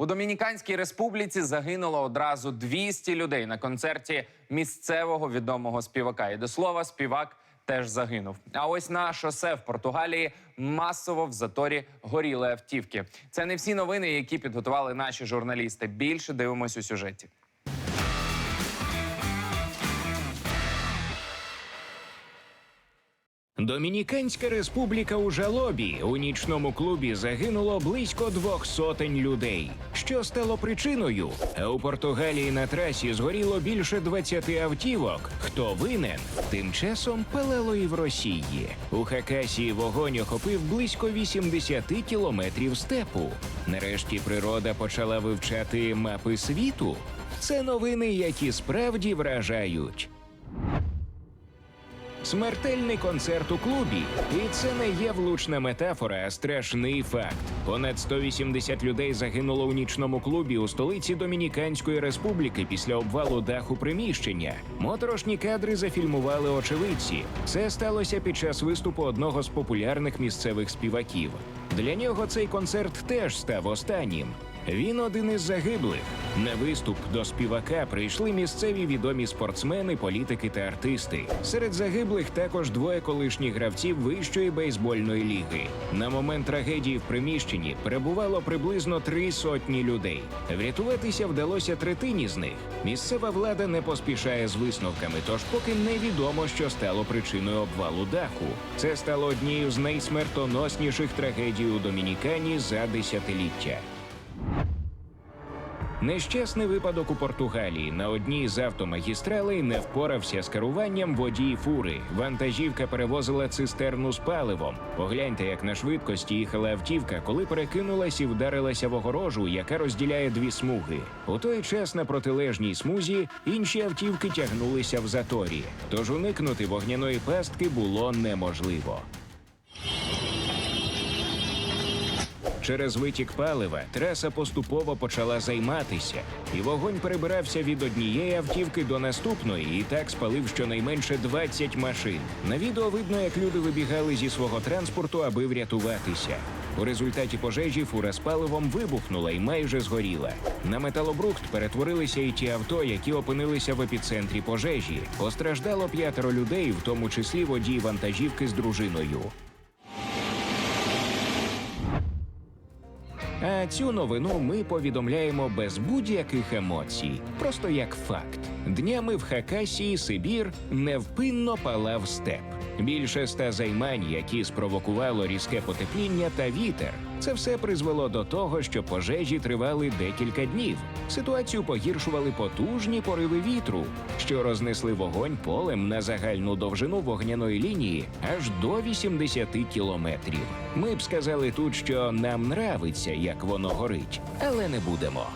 У Домініканській республіці загинуло одразу 200 людей на концерті місцевого відомого співака. І до слова, співак теж загинув. А ось на шосе в Португалії масово в заторі горіли автівки. Це не всі новини, які підготували наші журналісти. Більше дивимось у сюжеті. Домініканська республіка у жалобі у нічному клубі загинуло близько двох сотень людей. Що стало причиною? У Португалії на трасі згоріло більше 20 автівок. Хто винен? Тим часом палало і в Росії. У Хакасії вогонь охопив близько 80 кілометрів степу. Нарешті природа почала вивчати мапи світу. Це новини, які справді вражають. Смертельний концерт у клубі, і це не є влучна метафора, а страшний факт. Понад 180 людей загинуло у нічному клубі у столиці Домініканської республіки після обвалу даху приміщення. Моторошні кадри зафільмували очевидці. Це сталося під час виступу одного з популярних місцевих співаків. Для нього цей концерт теж став останнім. Він один із загиблих. На виступ до співака прийшли місцеві відомі спортсмени, політики та артисти. Серед загиблих також двоє колишніх гравців вищої бейсбольної ліги. На момент трагедії в приміщенні перебувало приблизно три сотні людей. Врятуватися вдалося третині з них. Місцева влада не поспішає з висновками, тож поки невідомо, що стало причиною обвалу даху. Це стало однією з найсмертоносніших трагедій у Домінікані за десятиліття. Нещасний випадок у Португалії на одній з автомагістралей не впорався з керуванням водій фури. Вантажівка перевозила цистерну з паливом. Погляньте, як на швидкості їхала автівка, коли перекинулась і вдарилася в огорожу, яка розділяє дві смуги. У той час на протилежній смузі інші автівки тягнулися в заторі. Тож уникнути вогняної пастки було неможливо. Через витік палива траса поступово почала займатися, і вогонь перебирався від однієї автівки до наступної, і так спалив щонайменше 20 машин. На відео видно, як люди вибігали зі свого транспорту, аби врятуватися. У результаті пожежі фура з паливом вибухнула і майже згоріла. На металобрухт перетворилися і ті авто, які опинилися в епіцентрі пожежі. Постраждало п'ятеро людей, в тому числі водій вантажівки з дружиною. А цю новину ми повідомляємо без будь-яких емоцій, просто як факт. Днями в Хакасії Сибір невпинно палав степ. Більше ста займань, які спровокувало різке потепління та вітер. Це все призвело до того, що пожежі тривали декілька днів. Ситуацію погіршували потужні пориви вітру, що рознесли вогонь полем на загальну довжину вогняної лінії аж до 80 кілометрів. Ми б сказали тут, що нам нравиться, як воно горить, але не будемо.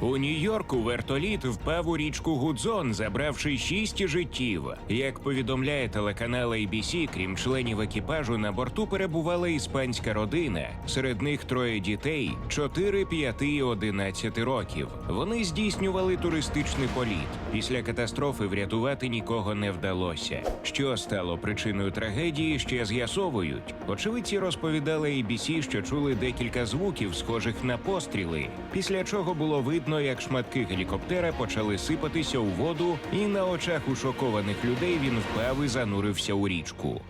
У Нью-Йорку вертоліт впав у річку Гудзон, забравши шість життів. Як повідомляє телеканал ABC, крім членів екіпажу, на борту перебувала іспанська родина. Серед них троє дітей 4, 5 і 11 років. Вони здійснювали туристичний політ. Після катастрофи врятувати нікого не вдалося. Що стало причиною трагедії, ще з'ясовують. Очевидці розповідали ABC, що чули декілька звуків, схожих на постріли. Після чого було видно, як шматки гелікоптера почали сипатися у воду, і на очах у шокованих людей він впав і занурився у річку.